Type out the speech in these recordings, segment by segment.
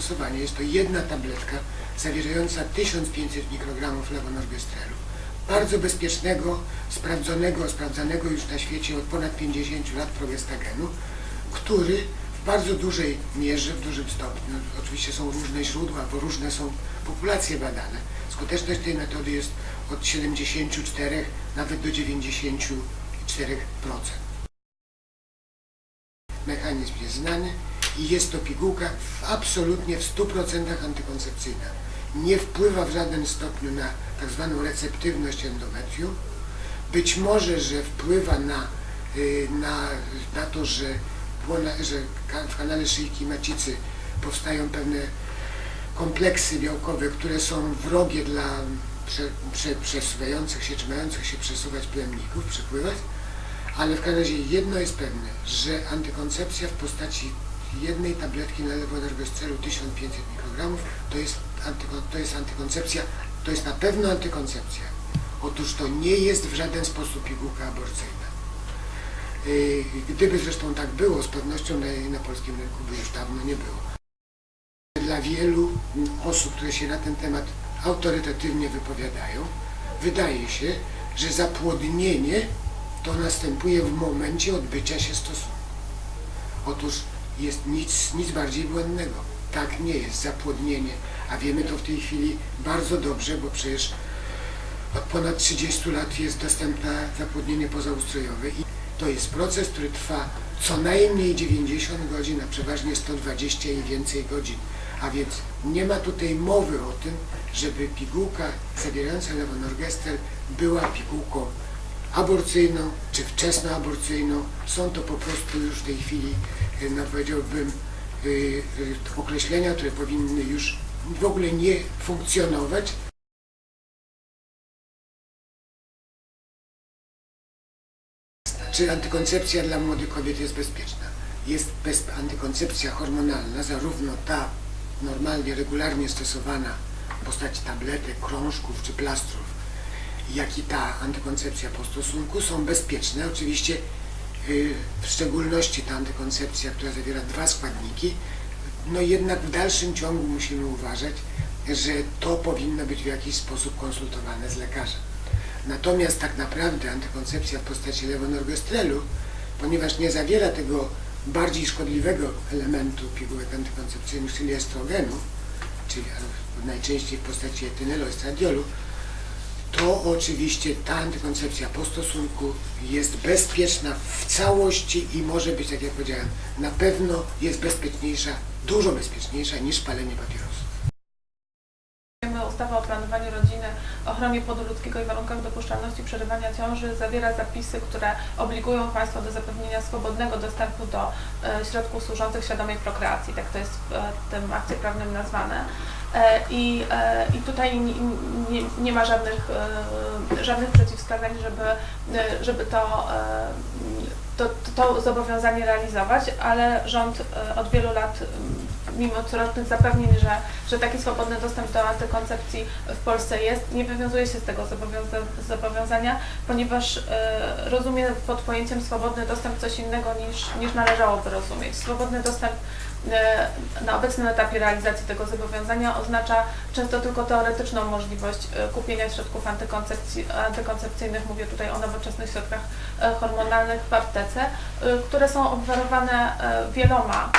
Stosowanie jest to jedna tabletka zawierająca 1500 mikrogramów lewonorgestrelu. Bardzo bezpiecznego, sprawdzonego, sprawdzanego już na świecie od ponad 50 lat progestagenu, który w bardzo dużej mierze, w dużym stopniu, oczywiście są różne źródła, bo różne są populacje badane. Skuteczność tej metody jest od 74 nawet do 94%. Mechanizm jest znany i jest to pigułka absolutnie w 100% antykoncepcyjna. Nie wpływa w żaden stopniu na tak zwaną receptywność endometrium. Być może, że wpływa na, y, na, na to, że, że w kanale szyjki macicy powstają pewne kompleksy białkowe, które są wrogie dla prze, prze, przesuwających się czy mających się przesuwać plemników, przepływać, ale w każdym razie jedno jest pewne, że antykoncepcja w postaci jednej tabletki na lewonergostrelu 1500 mikrogramów to jest, to jest antykoncepcja, to jest na pewno antykoncepcja. Otóż to nie jest w żaden sposób pigułka aborcyjna. Yy, Gdyby zresztą tak było, z pewnością na, na polskim rynku by już dawno nie było dla wielu osób, które się na ten temat autorytatywnie wypowiadają, wydaje się, że zapłodnienie to następuje w momencie odbycia się stosunku. Otóż jest nic, nic bardziej błędnego. Tak nie jest zapłodnienie, a wiemy to w tej chwili bardzo dobrze, bo przecież od ponad 30 lat jest dostępne zapłodnienie pozaustrojowe i to jest proces, który trwa co najmniej 90 godzin, a przeważnie 120 i więcej godzin. A więc nie ma tutaj mowy o tym, żeby pigułka zawierająca lewonorgestrel była pigułką aborcyjną czy wczesnoaborcyjną. Są to po prostu już w tej chwili, e, no powiedziałbym, y, y, określenia, które powinny już w ogóle nie funkcjonować, Czy antykoncepcja dla młodych kobiet jest bezpieczna? Jest bez, antykoncepcja hormonalna, zarówno ta normalnie, regularnie stosowana w postaci tabletek, krążków czy plastrów, jak i ta antykoncepcja po stosunku są bezpieczne. Oczywiście yy, w szczególności ta antykoncepcja, która zawiera dwa składniki, no jednak w dalszym ciągu musimy uważać, że to powinno być w jakiś sposób konsultowane z lekarzem. Natomiast tak naprawdę antykoncepcja w postaci lewonorgestrelu, ponieważ nie zawiera tego bardziej szkodliwego elementu pigułek antykoncepcyjnych, czyli estrogenu, czyli najczęściej w postaci etynylu, estradiolu, to oczywiście ta antykoncepcja po stosunku jest bezpieczna w całości i może być, tak jak powiedziałem, na pewno jest bezpieczniejsza, dużo bezpieczniejsza niż palenie papierosów. Ustawa o planowaniu rodziny, ochronie płodu ludzkiego i warunkach dopuszczalności przerywania ciąży zawiera zapisy, które obligują Państwa do zapewnienia swobodnego dostępu do e, środków służących świadomej prokreacji, tak to jest w e, tym akcie prawnym nazwane. E, I, e, i tutaj nie, nie, nie ma żadnych, e, żadnych przeciwwskazań, żeby, żeby to, to, to zobowiązanie realizować, ale rząd od wielu lat mimo corocznych zapewnień, że, że taki swobodny dostęp do antykoncepcji w Polsce jest, nie wywiązuje się z tego zobowiąza zobowiązania, ponieważ e, rozumie pod pojęciem swobodny dostęp coś innego niż, niż należałoby rozumieć. Swobodny dostęp e, na obecnym etapie realizacji tego zobowiązania oznacza często tylko teoretyczną możliwość e, kupienia środków antykoncepcyjnych, mówię tutaj o nowoczesnych środkach hormonalnych w aptece, które są obwarowane wieloma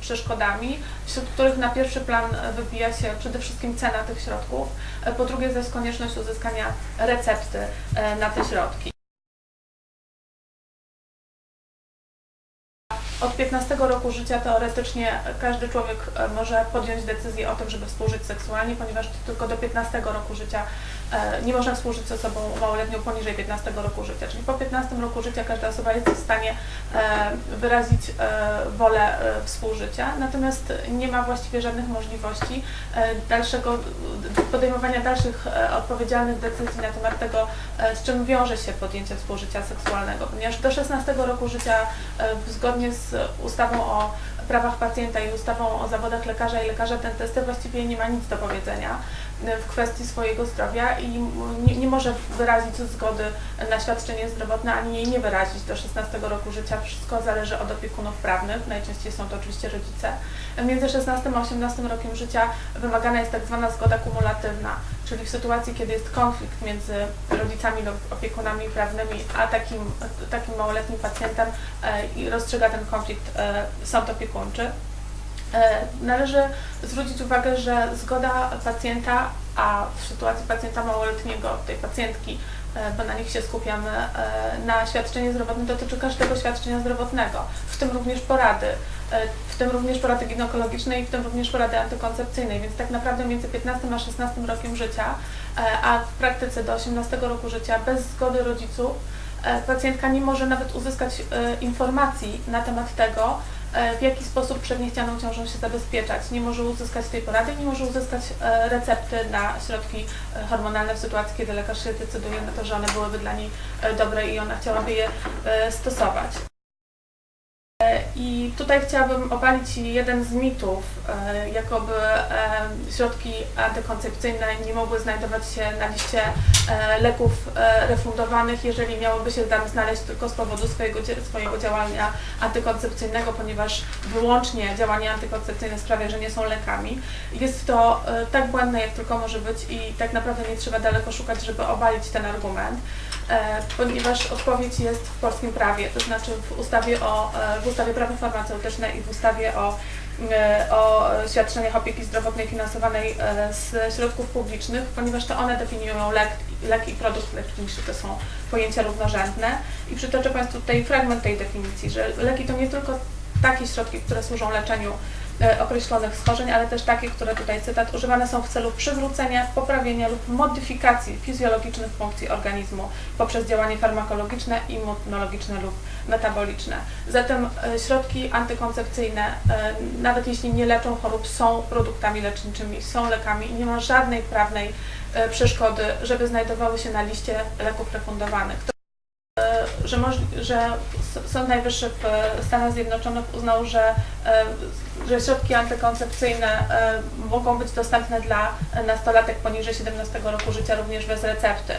przeszkodami, wśród których na pierwszy plan e, wybija się przede wszystkim cena tych środków, e, po drugie zaś konieczność uzyskania recepty e, na te środki. Od 15 roku życia teoretycznie każdy człowiek e, może podjąć decyzję o tym, żeby współżyć seksualnie, ponieważ tylko do 15 roku życia nie można współżyć z osobą małoletnią poniżej 15 roku życia. Czyli po 15 roku życia każda osoba jest w stanie e, wyrazić e, wolę e, współżycia, natomiast nie ma właściwie żadnych możliwości e, dalszego podejmowania dalszych e, odpowiedzialnych decyzji na temat tego, e, z czym wiąże się podjęcie współżycia seksualnego, ponieważ do 16 roku życia e, zgodnie z ustawą o prawach pacjenta i ustawą o zawodach lekarza i lekarza dentysty właściwie nie ma nic do powiedzenia. W kwestii swojego zdrowia i nie, nie może wyrazić zgody na świadczenie zdrowotne, ani jej nie wyrazić do 16 roku życia. Wszystko zależy od opiekunów prawnych, najczęściej są to oczywiście rodzice. Między 16 a 18 rokiem życia wymagana jest tak zwana zgoda kumulatywna, czyli w sytuacji, kiedy jest konflikt między rodzicami lub opiekunami prawnymi, a takim, takim małoletnim pacjentem e, i rozstrzyga ten konflikt e, sąd opiekuńczy. E, Należy zwrócić uwagę, że zgoda pacjenta, a w sytuacji pacjenta małoletniego, tej pacjentki, e, bo na nich się skupiamy, e, na świadczenie zdrowotne dotyczy każdego świadczenia zdrowotnego, w tym również porady, w tym również porady ginekologicznej, w tym również porady antykoncepcyjnej, więc tak naprawdę między 15 a 16 rokiem życia, a w praktyce do 18 roku życia bez zgody rodziców pacjentka nie może nawet uzyskać informacji na temat tego, w jaki sposób przed niechcianą ciążą się zabezpieczać. Nie może uzyskać tej porady, nie może uzyskać e, recepty na środki e, hormonalne w sytuacji, kiedy lekarz się decyduje na to, że one byłyby dla niej e, dobre i ona chciałaby je e, stosować. E, I tutaj chciałabym obalić jeden z mitów, e, jakoby e, środki antykoncepcyjne nie mogły znajdować się na liście e, leków refundowanych, jeżeli miałoby się tam znaleźć tylko z powodu swojego, swojego działania antykoncepcyjnego, ponieważ wyłącznie działanie antykoncepcyjne sprawia, że nie są lekami. Jest to tak błędne, jak tylko może być i tak naprawdę nie trzeba daleko szukać, żeby obalić ten argument, ponieważ odpowiedź jest w polskim prawie, to znaczy w ustawie, o, w ustawie prawo farmaceutyczne i w ustawie o e, o świadczeniach opieki zdrowotnej finansowanej e, z środków publicznych, ponieważ to one definiują lek, lek i produkt leczniczy, to są pojęcia równorzędne. I przytoczę Państwu tutaj fragment tej definicji, że leki to nie tylko takie środki, które służą leczeniu określonych schorzeń, ale też takie, które tutaj cytat, używane są w celu przywrócenia, poprawienia lub modyfikacji fizjologicznych funkcji organizmu poprzez działanie farmakologiczne, immunologiczne lub metaboliczne. Zatem e, środki antykoncepcyjne, e, nawet jeśli nie leczą chorób, są produktami leczniczymi, są lekami i nie ma żadnej prawnej e, przeszkody, żeby znajdowały się na liście leków refundowanych. E, Że, że Sąd Najwyższy w e, Stanach Zjednoczonych uznał, że, e, że środki antykoncepcyjne mogą być dostępne dla nastolatek poniżej 17 roku życia również bez recepty.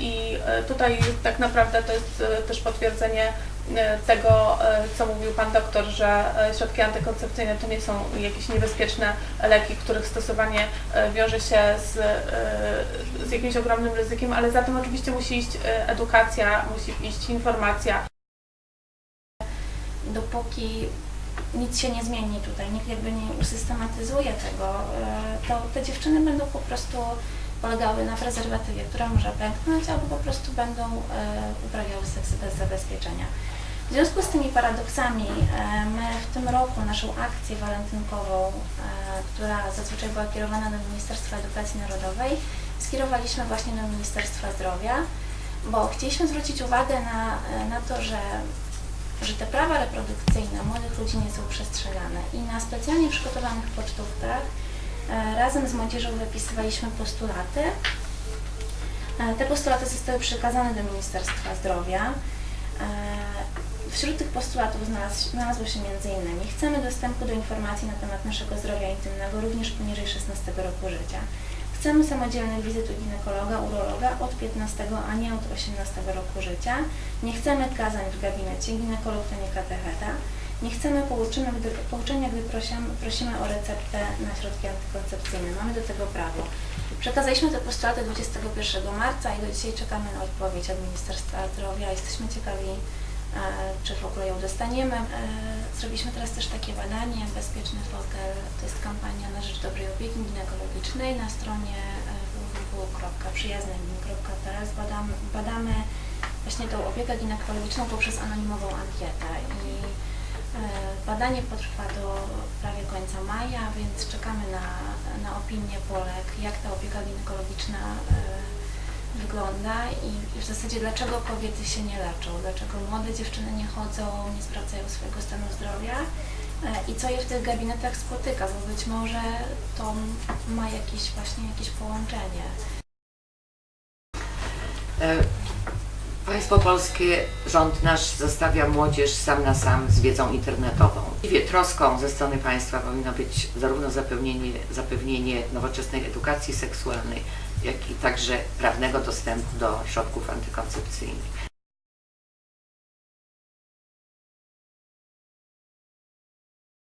I tutaj tak naprawdę to jest też potwierdzenie tego, e, co mówił Pan doktor, że e, środki antykoncepcyjne to nie są jakieś niebezpieczne leki, których stosowanie e, wiąże się z, e, z jakimś ogromnym ryzykiem, ale za tym oczywiście musi iść e, edukacja, musi iść informacja. dopóki nic się nie zmieni tutaj, nikt jakby nie usystematyzuje tego, e, to te dziewczyny będą po prostu polegały na prezerwatywie, która może pęknąć, albo po prostu będą e, uprawiały seks bez zabezpieczenia. W związku z tymi paradoksami e, my w tym roku naszą akcję walentynkową, e, która zazwyczaj była kierowana do Ministerstwa Edukacji Narodowej, skierowaliśmy właśnie do Ministerstwa Zdrowia, bo chcieliśmy zwrócić uwagę na, e, na to, że że te prawa reprodukcyjne młodych ludzi nie są przestrzegane i na specjalnie przygotowanych pocztówkach razem z młodzieżą wypisywaliśmy postulaty. Te postulaty zostały przekazane do Ministerstwa Zdrowia. Wśród tych postulatów znalazł, znalazło się m.in. chcemy dostępu do informacji na temat naszego zdrowia intymnego również poniżej 16 roku życia. Chcemy samodzielnych wizyt u ginekologa, urologa od 15, a nie od 18 roku życia. Nie chcemy kazań w gabinecie, ginekolog to nie katecheta. Nie chcemy pouczenia, gdy, pouczenia, gdy prosimy, prosimy o receptę na środki antykoncepcyjne. Mamy do tego prawo. Przekazaliśmy te postulaty 21 marca i do dzisiaj czekamy na odpowiedź od Ministerstwa Zdrowia. Jesteśmy ciekawi, czy w ogóle ją dostaniemy. E, Zrobiliśmy teraz też takie badanie, Bezpieczny Fotel, to jest kampania na rzecz dobrej opieki ginekologicznej na stronie e, www.przyjaznym.pl badamy, badamy właśnie tą opiekę ginekologiczną poprzez anonimową ankietę. I e, badanie potrwa do prawie końca maja, więc czekamy na, na opinię Polek, jak ta opieka ginekologiczna e, wygląda i, w zasadzie dlaczego kobiety się nie leczą, dlaczego młode dziewczyny nie chodzą, nie sprawdzają swojego stanu zdrowia e, i co je w tych gabinetach spotyka, bo być może to ma jakieś właśnie jakieś połączenie. E, Państwo polskie, rząd nasz zostawia młodzież sam na sam z wiedzą internetową. I wie, troską ze strony państwa powinno być zarówno zapewnienie, zapewnienie nowoczesnej edukacji seksualnej, jak i także prawnego dostępu do środków antykoncepcyjnych.